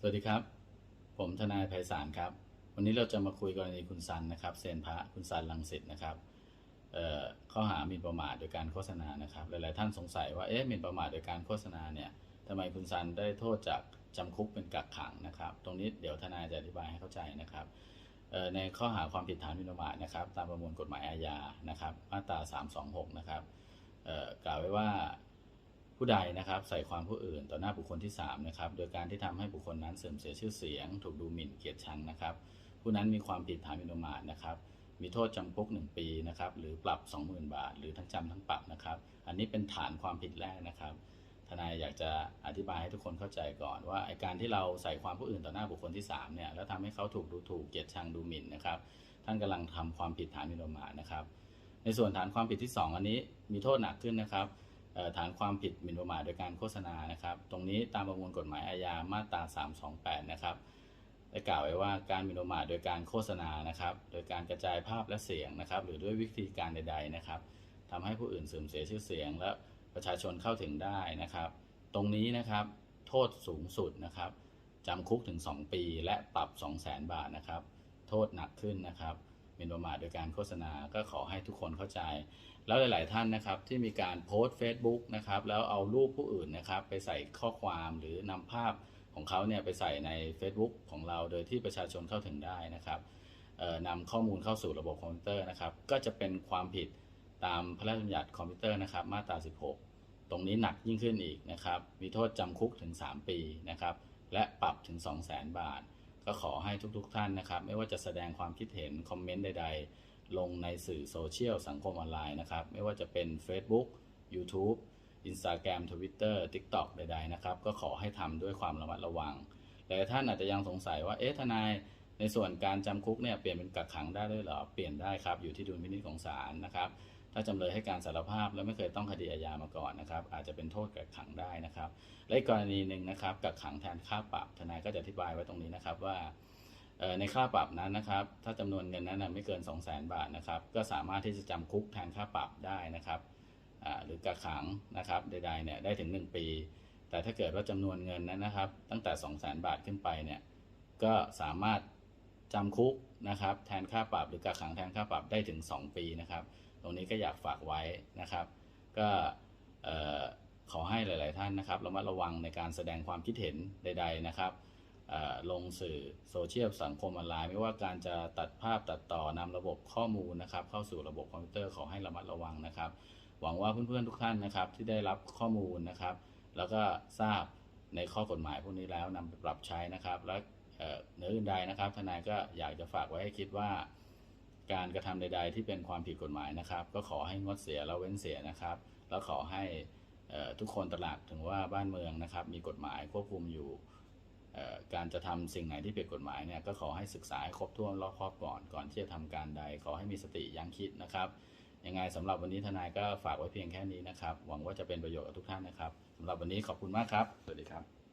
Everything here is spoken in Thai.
สวัสดีครับ ผมทนายไพศาลครับ วันนี้เราจะมาคุยกรณีคุณซันนะครับเซนพระคุณซันลังสิตนะครับเข้อหาหมิ่นประมาทโดยการโฆษณานะครับ หลาย ๆ ท่านสงสัยว่าเอ๊ะหมิ่นประมาทโดยการโฆษณาเนี่ยทำไมคุณซันได้โทษจากจำคุกเป็นกักขังนะครับ ตรงนี้เดี๋ยวทนายจะอธิบายให้เข้าใจนะครับในข้อหาความผิดฐานหมิ่นประมาทนะครับ ตามประมวลกฎหมายอาญานะครับ มาตรา 326 นะครับกล่าวไว้ว่า ผู้ใดนะครับใส่ความผู้อื่นต่อหน้าบุคคลที่3นะครับโดยการที่ทำให้บุคคลนั้นเสื่อมเสียชื่อเสียง ถูกดูหมิ่นเกียรติชังนะครับ ผู้นั้นมีความผิดฐานมินประมาทนะครับมีโทษจำคุก 1 ปีนะครับหรือปรับ 20,000 บาท หรือทั้งจำทั้งปรับนะครับอันนี้เป็นฐานความผิดแรกนะครับทนายอยากจะอธิบายให้ทุกคนเข้าใจก่อนว่าไอการที่เราใส่ความผู้อื่นต่อหน้าบุคคลที่3เนี่ยแล้วทำให้เขาถูกดูถูกเกลียดชังดูหมิ่นนะครับท่านกำลังทำความผิดฐานมินประมาทนะครับในส่วนฐานความผิดที่ 2 อันนี้มีโทษหนักขึ้นนะครับ ฐานความผิดหมิ่นประมาทโดยการโฆษณานะครับ ตรงนี้ตามประมวลกฎหมายอาญามาตรา 328 นะครับได้กล่าวไว้ว่าการหมิ่นประมาทโดยการโฆษณานะครับ โดยการกระจายภาพและเสียงนะครับ หรือด้วยวิธีการใด ๆ นะครับทำให้ผู้อื่นเสื่อมเสียชื่อเสียง และประชาชนเข้าถึงได้นะครับ ตรงนี้นะครับโทษสูงสุดนะครับจำคุกถึง 2 ปี และปรับ 200,000 บาทนะครับ โทษหนักขึ้นนะครับ หมิ่นประมาทโดยการโฆษณาก็ขอให้ทุกคนเข้าใจ แล้วหลาย ๆ ท่านนะครับที่มีการโพสต์ Facebook นะครับแล้วเอารูปผู้อื่นนะครับไปใส่ข้อความหรือนำภาพของเขาเนี่ยไปใส่ใน Facebook ของเราโดยที่ประชาชนเข้าถึงได้นะครับนำข้อมูลเข้าสู่ระบบคอมพิวเตอร์นะครับก็จะเป็นความผิดตามพระราชบัญญัติคอมพิวเตอร์นะครับมาตรา 16 ตรงนี้หนักยิ่งขึ้นอีกนะครับมีโทษจำคุกถึง 3 ปีนะครับและปรับถึง 200,000 บาท ก็ขอให้ทุกๆท่านนะครับ ไม่ว่าจะแสดงความคิดเห็นคอมเมนต์ใด ๆ ลงในสื่อโซเชียลสังคมออนไลน์นะครับ ไม่ว่าจะเป็น Facebook YouTube Instagram Twitter TikTok ใด ๆ นะครับ ก็ขอให้ทำด้วยความระมัดระวังหลายท่านอาจจะยังสงสัยว่า เอ๊ะ ทนาย ในส่วนการจำคุกเนี่ยเปลี่ยนเป็นกักขังได้ด้วยเหรอ เปลี่ยนได้ครับ อยู่ที่ดุลพินิจของศาลนะครับ ถ้าจำเลยให้การสารภาพและไม่เคยต้องคดีอาญามาก่อนนะครับ อาจจะเป็นโทษกักขังได้นะครับ และกรณีหนึ่งนะครับกักขังแทนค่าปรับทนายก็จะอธิบายไว้ตรงนี้นะครับว่าในค่าปรับนั้นนะครับ ถ้าจำนวนเงินนั้นไม่เกิน 2 0 0 0 0 0 บาทนะครับ ก็สามารถที่จะจำคุกแทนค่าปรับได้นะครับหรือกักขังนะครับใดๆเนี่ยได้ถึง 1 ปี แต่ถ้าเกิดว่าจำนวนเงินนั้นนะครับ ตั้งแต่ 2 0 0 0 0 0 บาทขึ้นไปเนี่ยก็สามารถจำคุกนะครับแทนค่าปรับหรือกักขังแทนค่าปรับได้ถึง 2 ปีนะครับ รงนี้ก็อยากฝากไว้นะครับ ก็ขอให้หลาย ๆ ท่านนะครับระมัดระวังในการแสดงความคิดเห็นใด ๆ นะครับลงสื่อโซเชียลสังคมออนไลน์ ไม่ว่าการจะตัดภาพตัดต่อนำระบบข้อมูลนะครับ เข้าสู่ระบบคอมพิวเตอร์ขอให้ระมัดระวังนะครับ หวังว่าเพื่อน ๆ ทุกท่านนะครับที่ได้รับข้อมูลนะครับ แล้วก็ทราบในข้อกฎหมายพวกนี้แล้วนำไปปรับใช้นะครับ และเนืออื่นใดนะครับ ทนายก็อยากจะฝากไว้ให้คิดว่า การกระทำใด ๆ ที่เป็นความผิดกฎหมายนะครับ ก็ขอให้งดเสียแล้วเว้นเสียนะครับ แล้วขอให้ทุกคนตระหนักถึงว่าบ้านเมืองนะครับ มีกฎหมายควบคุมอยู่การจะทำสิ่งไหนที่ผิดกฎหมายเนี่ยก็ขอให้ศึกษาให้ครบถ้วนรอบคอบก่อนก่อนที่จะทำการใด ขอให้มีสติยั้งคิดนะครับยังไงสำหรับวันนี้ทนายก็ฝากไว้เพียงแค่นี้นะครับ หวังว่าจะเป็นประโยชน์กับทุกท่านนะครับสำหรับวันนี้ขอบคุณมากครับ สวัสดีครับ